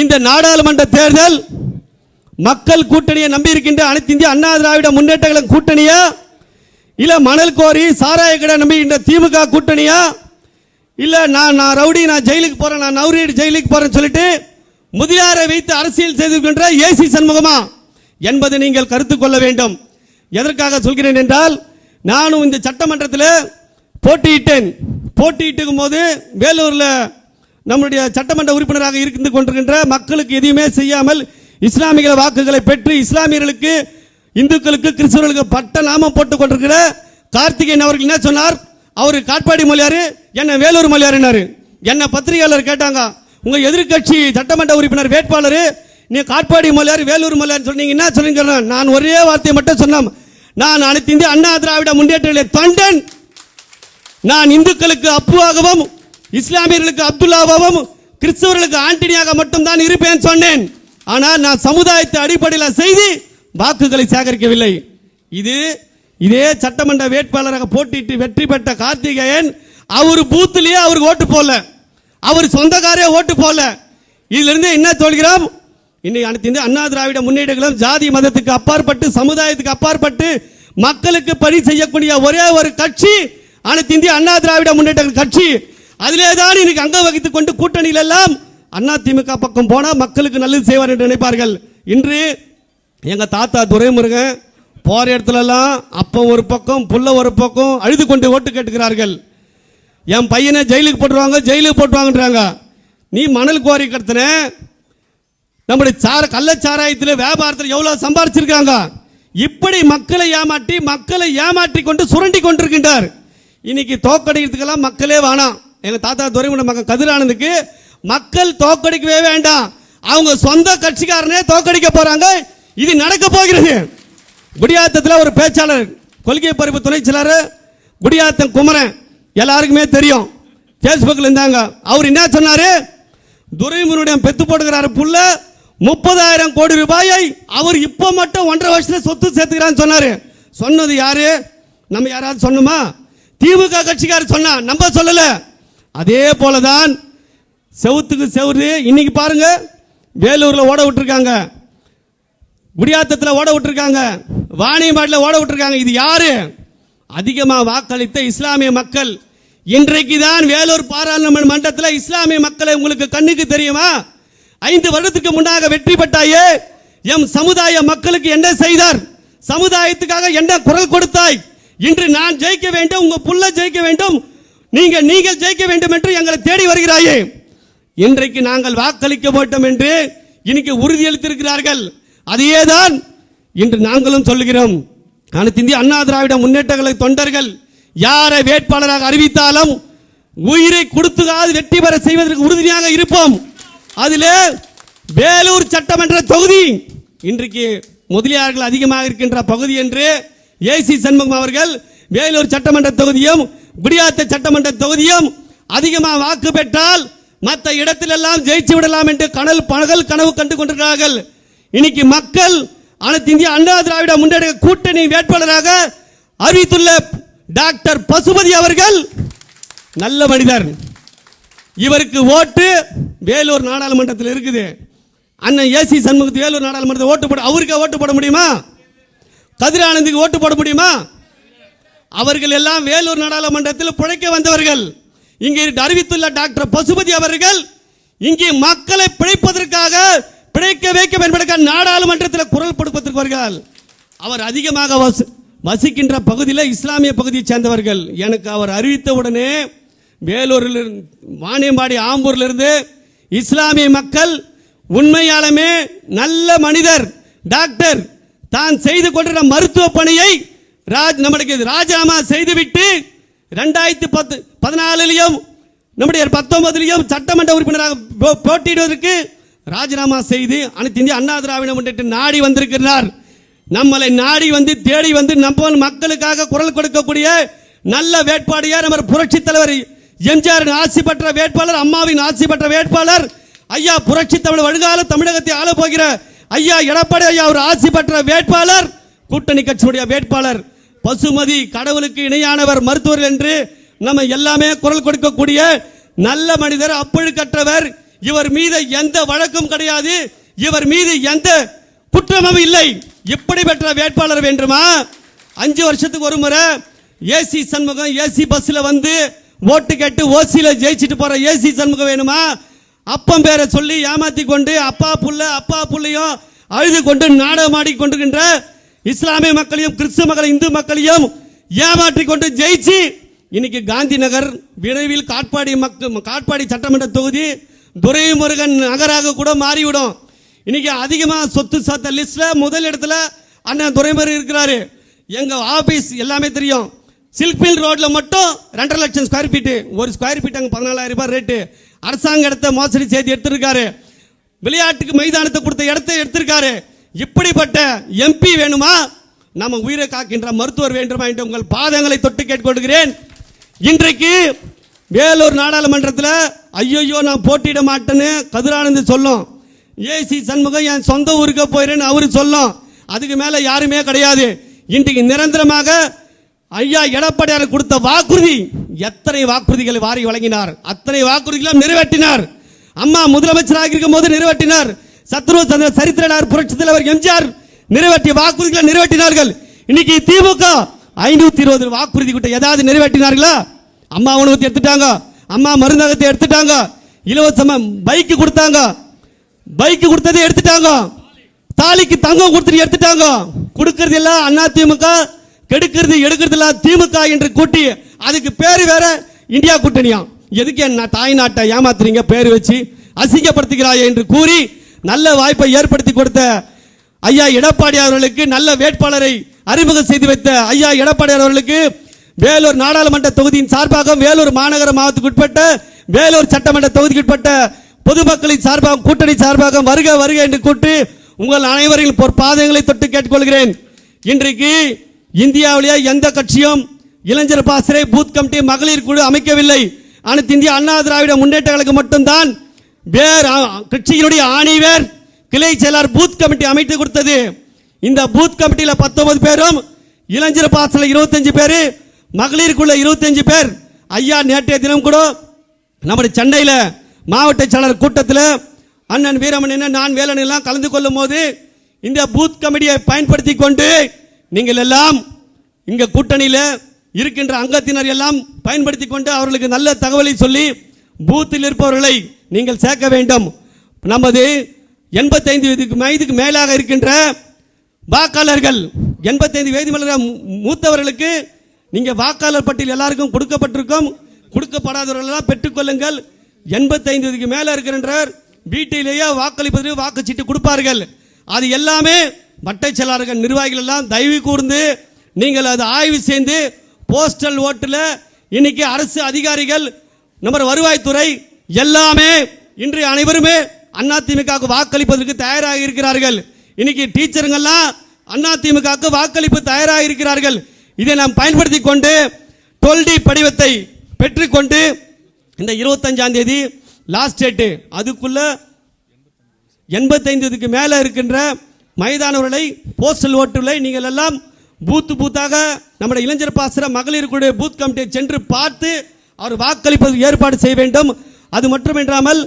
இந்த நாடாளுமன்ற தேர்தல் மக்கள் கூட்டணியை நம்பி இருக்கின்ற அனைத்து இந்திய அண்ணா திராவிட முன்னேற்ற கழக கூட்டணியா? இல்ல மணல் கோரி சாராய கடை நம்பி இந்த திமுக கூட்டணியா? இல்ல நான் நான் ரவுடி நான் ஜெயிலுக்கு போறேன் நான் நவரீடு ஜெயிலுக்கு போறேன்னு சொல்லிட்டு முதலியாரை வைத்து அரசியல் செய்திருக்கின்ற ஏசி சண்முகமா? என்பதை நீங்கள் கருத்து கொள்ள வேண்டும். எதற்காக சொல்கிறேன் என்றால் நானும் இந்த சட்டமன்றத்தில் போட்டியிட்டேன். போட்டியிட்டுக்கும் போது வேலூரில் நம்முடைய சட்டமன்ற உறுப்பினராக இருந்து கொண்டிருக்கின்ற மக்களுக்கு எதையுமே செய்யாமல் இஸ்லாமிய வாக்குகளை பெற்று இஸ்லாமியர்களுக்கு இந்துக்களுக்கு கிறிஸ்தவர்களுக்கு பட்ட நாமம் போட்டுக் கொண்டிருக்கிற கார்த்திகேயன் அவர்கள் என்ன சொன்னார்? அவர் காட்பாடி மொழியாரு என்ன வேலூர் மொழியாருன்னாரு. என்ன பத்திரிகையாளர் கேட்டாங்க உங்க எதிர்க்கட்சி சட்டமன்ற உறுப்பினர் வேட்பாளர் நீ காட்பாடி மொழியார் வேலூர் மொழியார் சொன்னீங்க. என்ன சொல்லுங்க நான் ஒரே வார்த்தையை மட்டும் சொன்னேன். நான் அனைத்து இந்திய அண்ணா திராவிட முன்னேற்ற தொண்டன். நான் இந்துக்களுக்கு அப்புவாகவும் இஸ்லாமியர்களுக்கு அப்துல்லாவும் கிறிஸ்தவர்களுக்கு ஆண்டனியாக மட்டும்தான் இருப்பேன் சொன்னேன். ஆனால் நான் சமுதாயத்தை அடிப்படையில் செய்து வாக்குகளை சேகரிக்கவில்லை. இது இதே சட்டமன்ற வேட்பாளராக போட்டியிட்டு வெற்றி பெற்ற கார்த்திகேயன் அவர் பூத்திலேயே அவருக்கு ஓட்டு போடல. அவர் சொந்தக்காரே ஓட்டு போடல. இதிலிருந்து என்ன சொல்கிறோம்? இன்னைக்கு அனைத்து இந்திய அண்ணா திராவிட முன்னேற்றங்களும் ஜாதி மதத்துக்கு அப்பாற்பட்டு சமுதாயத்துக்கு அப்பாற்பட்டு மக்களுக்கு பணி செய்யக்கூடிய ஒரே ஒரு கட்சி அனைத்து இந்திய அண்ணா திராவிட முன்னேற்ற கட்சி. அதிலே தான் இன்னைக்கு அங்க வகித்து கொண்டு கூட்டணியில் எல்லாம் அண்ணா திமுக பக்கம் போனால் மக்களுக்கு நல்லது செய்வார் என்று நினைப்பார்கள். இன்று எங்கள் தாத்தா துரைமுருகன் போகிற இடத்துலலாம் அப்போ ஒரு பக்கம் புள்ள ஒரு பக்கம் அழுது கொண்டு ஓட்டு கேட்டுக்கிறார்கள். என் பையனை ஜெயிலுக்கு போட்டுருவாங்க ஜெயிலுக்கு போட்டுருவாங்கன்றாங்க. நீ மணல் குவாரி கடத்தின நம்முடைய சார கள்ளச்சாராயத்தில் வியாபாரத்தில் எவ்வளோ சம்பாரிச்சிருக்காங்க? இப்படி மக்களை ஏமாற்றி மக்களை ஏமாற்றி கொண்டு சுரண்டி கொண்டிருக்கின்றார் இன்னைக்கு தோக்கடிக்கிறதுக்கெல்லாம் மக்களே வேணாம். எங்க தாத்தா துரைமுட மகன் கதிரானந்துக்கு மக்கள் தோக்கடிக்கவே வேண்டாம். அவங்க சொந்த கட்சிக்காரனே தோக்கடிக்க போறாங்க. இது நடக்க போகிறது. குடியாத்தத்தில் ஒரு பேச்சாளர் கொள்கை பறிப்பு துணை செயலாளர் குடியாத்தம் குமரன். எல்லாருக்குமே தெரியும். ஃபேஸ்புக்கில் இருந்தாங்க. அவர் என்ன சொன்னார்? துரைமுருடைய பெத்து போடுகிறாரு புள்ள முப்பதாயிரம் கோடி ரூபாயை அவர் இப்போ மட்டும் ஒன்றரை வருஷத்தில் சொத்து சேர்த்துக்கிறான்னு சொன்னார். சொன்னது யாரு? நம்ம யாராவது சொன்னோமா திமுக கட்சிக்காரர் சொன்னா நம்ம சொல்லலை. அதே போல தான் செவுத்துக்கு செவரு இன்னைக்கு பாருங்க வேலூரில் ஓட விட்டுருக்காங்க. குடியாத்தத்தில் ஓட விட்டுருக்காங்க. வாணியம்பாட்டில் ஓட விட்டுருக்காங்க. இது யாரு? அதிகமாக வாக்களித்த இஸ்லாமிய மக்கள். இன்றைக்கு தான் வேலூர் பாராளுமன்ற மன்றத்தில் இஸ்லாமிய மக்களை உங்களுக்கு கண்ணுக்கு தெரியுமா? ஐந்து வருடத்துக்கு முன்னாக வெற்றி பெற்றாயே எம் சமுதாய மக்களுக்கு என்ன செய்தார்? சமுதாயத்துக்காக என்ன குரல் கொடுத்தாய்? இன்று நான் ஜெயிக்க வேண்டும் உங்க புள்ள ஜெயிக்க வேண்டும் நீங்கள் நீங்கள் ஜெயிக்க வேண்டும் என்று எங்களை தேடி வருகிறாயே. இன்றைக்கு நாங்கள் வாக்களிக்க மாட்டோம் என்று இன்னைக்கு உறுதியளித்திருக்கிறார்கள் அதையே தான் இன்று நாங்களும் சொல்லுகிறோம். அனைத்து இந்திய அண்ணா திராவிட முன்னேற்ற கழக தொண்டர்கள் யாரை வேட்பாளராக அறிவித்தாலும் உயிரை கொடுத்துக்காது வெற்றி பெற செய்வதற்கு உறுதியாக இருப்போம். அதில் வேலூர் சட்டமன்ற தொகுதி இன்றைக்கு முதலியார்கள் அதிகமாக இருக்கின்ற பகுதி என்று ஏசி சண்முகம் அவர்கள் வேலூர் சட்டமன்ற தொகுதியும் குடியாத்த சட்டமன்ற தொகுதியும் அதிகமாக வாக்கு பெற்றால் மற்ற இடத்திலெல்லாம் ஜெயிச்சு விடலாம் என்று கனல் பகல் கனவு கண்டு கொண்டிருக்கிறார்கள். இன்னைக்கு மக்கள் அனைத்து இந்திய அண்ணா திராவிட முன்னேற்ற கூட்டணி வேட்பாளராக அறிவித்துள்ள டாக்டர் பசுபதி அவர்கள் நல்ல மனிதர். இவருக்கு ஓட்டு வேலூர் நாடாளுமன்றத்தில் இருக்குது. அண்ணன் ஏசி சண்முகத்து வேலூர் நாடாளுமன்றத்தில் ஓட்டு போட அவருக்கு ஓட்டு போட முடியுமா? கதிரானந்துக்கு ஓட்டு போட முடியுமா? அவர்கள் எல்லாம் வேலூர் நாடாளுமன்றத்தில் பிழைக்க வந்தவர்கள். இங்கே அறிவித்துள்ள டாக்டர் பசுபதி அவர்கள் இங்கே மக்களை பிழைப்பதற்காக பிழைக்க வைக்க என்பதற்காக நாடாளுமன்றத்தில் குரல் கொடுப்பதற்கு வருகிறார் அவர் அதிகமாக வச- வசிக்கின்ற பகுதியில் இஸ்லாமிய பகுதியை சேர்ந்தவர்கள். எனக்கு அவர் அறிவித்த உடனே வேலூரில் இருந்து- வாணியம்பாடி ஆம்பூர்ல இருந்து இஸ்லாமிய மக்கள் உண்மையாலுமே நல்ல மனிதர் டாக்டர் தான் செய்து கொண்டிருந்த மருத்துவ பணியை ராஜ் நம்மளுக்கு ராஜினாமா செய்துவிட்டு ரெண்டாயிரத்தி பத்து பதினாலுலையும் நம்முடைய பத்தொன்பதுலையும் சட்டமன்ற உறுப்பினராக போ- போட்டியிடுவதற்கு ராஜினாமா செய்து அனைத்து இந்திய அண்ணா திராவிட முன்னேற்ற நாடி வந்திருக்கிறார். நம்மளை நாடி வந்து தேடி வந்து நம்ம மக்களுக்காக குரல் கொடுக்கக்கூடிய நல்ல வேட்பாளையர் நம்ம புரட்சி தலைவர் எம்ஜிஆர் ஆட்சி பெற்ற வேட்பாளர் அம்மாவின் ஆட்சி பெற்ற வேட்பாளர் ஐயா புரட்சி தமிழ் வழுகால தமிழகத்தை ஆள போகிற ஐயா எடப்பாடி ஐயா ஒரு ஆட்சி பெற்ற வேட்பாளர் கூட்டணி கட்சியுடைய வேட்பாளர் பசுமதி கடவுளுக்கு இணையானவர் மருத்துவர் என்று நம்ம எல்லாமே குரல் கொடுக்கக்கூடிய நல்ல மனிதர் அப்பழுக்கற்றவர். இவர் மீது எந்த வழக்கும் கிடையாது. இவர் மீது எந்த குற்றமும் இல்லை. இப்படி பெற்ற வேட்பாளர் வேண்டுமா? அஞ்சு வருஷத்துக்கு ஒரு முறை ஏசி சண்முகம் ஏசி பஸ்ல வந்து ஓட்டு கேட்டு ஓசியில் ஜெயிச்சிட்டு போற ஏசி சண்முகம் வேணுமா? அப்பம் பேரை சொல்லி ஏமாத்தி கொண்டு அப்பா புள்ள அப்பா புள்ளையும் அழுது கொண்டு நாடகமாடி கொண்டிருக்கின்ற இஸ்லாமிய மக்களையும் கிறிஸ்தவ மக்களையும் இந்து மக்களையும் ஏமாற்றி கொண்டு ஜெயிச்சு இன்னைக்கு காந்தி நகர் விரைவில் காட்பாடி மக்கள் காட்பாடி சட்டமன்ற தொகுதி துரைமுருகன் நகராக கூட மாறிவிடும். இன்னைக்கு அதிகமாக சொத்து சத்த லிஸ்ட்ல முதல் இடத்துல அண்ணன் துரைமுருகன் இருக்கிறாரு. எங்க ஆபீஸ் எல்லாமே தெரியும். சில்க் மில் ரோட்ல மட்டும் ரெண்டரை லட்சம் ஸ்கொயர் ஃபீட்டு ஒரு ஸ்கொயர் ஃபீட் அங்கே பதினாலாயிரம் ரூபாய் ரேட்டு அரசாங்க இடத்த மோசடி செய்து எடுத்திருக்காரு. விளையாட்டுக்கு மைதானத்தை கொடுத்த இடத்த எடுத்திருக்காரு. இப்படிப்பட்ட எம்பி வேணுமா? நம்ம உயிரை காக்கின்ற மருத்துவர் வேண்டுமா என்று உங்கள் பாதங்களை தொட்டு கேட்டுக்கொள்கிறேன். இன்றைக்கு வேலூர் நாடாளுமன்றத்தில் ஐயோ நான் போட்டியிட மாட்டேன்னு கதிரானந்து சொல்லும். ஏசி சண்முகம் என் சொந்த ஊருக்கு போயிறேன்னு அவரு சொல்லும். அதுக்கு மேலே யாருமே கிடையாது. இன்றைக்கு நிரந்தரமாக ஐயா எடப்பாடியார் கொடுத்த வாக்குறுதி எத்தனை வாக்குறுதிகளை வாரி வழங்கினார். அத்தனை வாக்குறுதிகளும் நிறைவேற்றினார். அம்மா முதலமைச்சராக இருக்கும் போது நிறைவேற்றினார். சத்ருவ சந்திர சரித்திரனார் புரட்சி தலைவர் எம்ஜிஆர் நிறைவேற்றிய வாக்குறுதிகளை நிறைவேற்றினார்கள். இன்னைக்கு திமுக ஐநூத்தி இருபது வாக்குறுதி கிட்ட ஏதாவது நிறைவேற்றினார்களா? அம்மா உணவத்தை எடுத்துட்டாங்க. அம்மா மருந்தகத்தை எடுத்துட்டாங்க. இலவசமா பைக் கொடுத்தாங்க. பைக் கொடுத்ததை எடுத்துட்டாங்க. தாலிக்கு தங்கம் கொடுத்துட்டு எடுத்துட்டாங்க. கொடுக்கறது எல்லாம் அண்ணா திமுக கெடுக்கிறது எடுக்கிறது எல்லாம் திமுக என்று கூட்டி அதுக்கு பேரு வேற இந்தியா கூட்டணியா. எதுக்கு என்ன தாய் நாட்டை ஏமாத்துறீங்க? பேர் வச்சு அசிங்கப்படுத்துகிறாய் என்று கூறி நல்ல வாய்ப்பை ஏற்படுத்தி கொடுத்த ஐயா எடப்பாடி அவர்களுக்கு நல்ல வேட்பாளரை அறிமுகம் செய்து வைத்த ஐயா எடப்பாடி அவர்களுக்கு வேலூர் நாடாளுமன்ற தொகுதியின் சார்பாக வேலூர் மாநகர மாவட்டத்துக்கு உட்பட்ட வேலூர் சட்டமன்ற தொகுதிக்கு உட்பட்ட பொதுமக்களின் சார்பாக கூட்டணி சார்பாக வருக வருக என்று கூட்டு உங்கள் அனைவரையும் பொற்பாதங்களை தொட்டு கேட்டுக்கொள்கிறேன். இன்றைக்கு இந்தியாவிலேயே எந்த கட்சியும் இளைஞர் பாசறை பூத் கமிட்டி மகளிர் குழு அமைக்கவில்லை. அனைத்து இந்திய அண்ணா திராவிட முன்னேற்ற கழகம் மட்டும்தான் வேர் ஆ, கட்சியினுடைய ஆணிவேர் கிளை செயலர் பூத் கமிட்டி அமைத்து கொடுத்தது. இந்த பூத் கமிட்டியில் பத்தொன்பது பேரும் இளைஞர் பாசல இருபத்தஞ்சு பேர் மகளிருக்குள்ள இருபத்தஞ்சு பேர். ஐயா நேற்றைய தினம் கூட நம்முடைய சென்னையில் மாவட்ட செயலர் கூட்டத்தில் அண்ணன் வீரமணன் நான் வேலன் எல்லாம் கலந்து கொள்ளும் போது இந்த பூத் கமிட்டியை பயன்படுத்தி கொண்டு நீங்கள் எல்லாம் இங்கே கூட்டணியில் இருக்கின்ற அங்கத்தினர் எல்லாம் பயன்படுத்தி கொண்டு அவர்களுக்கு நல்ல தகவலை சொல்லி பூத்தில் இருப்பவர்களை நீங்கள் சேர்க்க வேண்டும். நமது எண்பத்தைந்து வயதுக்கு வயதுக்கு மேலாக இருக்கின்ற வாக்காளர்கள் எண்பத்தைந்து வயது மேல மூத்தவர்களுக்கு நீங்கள் வாக்காளர் பட்டியல் எல்லாருக்கும் கொடுக்கப்பட்டிருக்கும். கொடுக்கப்படாதவர்கள் எல்லாம் பெற்றுக்கொள்ளுங்கள் எண்பத்தைந்து வயதுக்கு மேலே இருக்கின்றவர் வீட்டிலேயே வாக்களிப்பதற்கு வாக்குச்சீட்டு கொடுப்பார்கள். அது எல்லாமே வட்டை செயலாளர்கள் நிர்வாகிகள் எல்லாம் தயவு கூர்ந்து நீங்கள் அதை ஆய்வு செய்து போஸ்டல் ஓட்டில் இன்னைக்கு அரசு அதிகாரிகள் நம்ம வருவாய்த்துறை எல்லாமே இன்று அனைவருமே அதிமுகவுக்கு வாக்களிப்பதற்கு தயாராக இருக்கிறார்கள் இன்னைக்கு டீச்சருங்கெல்லாம் அதிமுகவுக்கு வாக்களிப்பு தயாராக இருக்கிறார்கள் இதை நாம் பயன்படுத்தி கொண்டு டுவெல்டி படிவத்தை பெற்றுக்கொண்டு இந்த இருபத்தஞ்சாம் தேதி லாஸ்ட் டேட்டு அதுக்குள்ள எண்பத்தைந்துக்கு மேலே இருக்கின்ற மைதானவர்களை போஸ்டல் ஓட்டுகளை நீங்கள் எல்லாம் பூத்து பூத்தாக நம்முடைய இளைஞர் பாசற மகளிருக்குடைய பூத் கமிட்டியை சென்று பார்த்து அவர் வாக்களிப்பதற்கு ஏற்பாடு செய்ய வேண்டும். அது மட்டுமின்றாமல்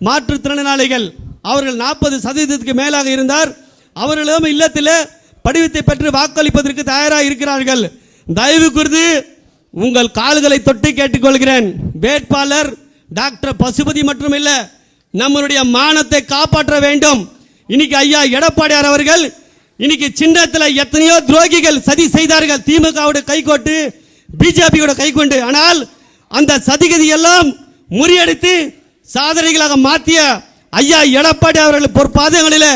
மாற்றுத்திறனாளிகள் அவர்கள் நாற்பது சதவீதத்துக்கு மேலாக இருந்தார். அவர்களும் இல்லத்தில் படிவத்தை பெற்று வாக்களிப்பதற்கு தயாராக இருக்கிறார்கள். தயவு குறித்து உங்கள் கால்களை தொட்டு கேட்டுக்கொள்கிறேன். வேட்பாளர் டாக்டர் பசுபதி மட்டுமில்ல நம்மளுடைய மானத்தை காப்பாற்ற வேண்டும். இன்னைக்கு ஐயா எடப்பாடியார் அவர்கள் இன்னைக்கு சின்னத்தில் எத்தனையோ துரோகிகள் சதி செய்தார்கள். திமுகவோட கைகோட்டு பிஜேபியோட கைகொண்டு ஆனால் அந்த சதிகதி எல்லாம் முறியடித்து சாதனைகளாக மாற்றிய ஐயா எடப்பாடி அவர்கள் பொற்பாதங்களில்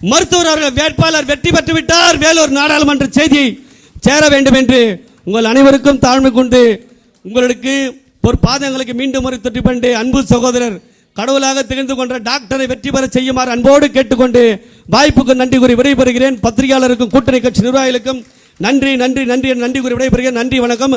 மருத்துவர் அவர்கள் வேட்பாளர் வெற்றி பெற்று விட்டார் வேலூர் நாடாளுமன்ற செய்தி சேர வேண்டும் என்று உங்கள் அனைவருக்கும் தாழ்மை கொண்டு உங்களுக்கு பொற்பாதங்களுக்கு மீண்டும் ஒரு தொட்டி பண்டு அன்பு சகோதரர் கடவுளாக திகழ்ந்து கொண்ட டாக்டரை வெற்றி பெற செய்யுமாறு அன்போடு கேட்டுக்கொண்டு வாய்ப்புக்கு நன்றி கூறி விடைபெறுகிறேன். பத்திரிகையாளருக்கும் கூட்டணி கட்சி நிர்வாகிகளுக்கும் நன்றி நன்றி நன்றி நன்றி கூறி விடைபெறுகிறேன். நன்றி வணக்கம்.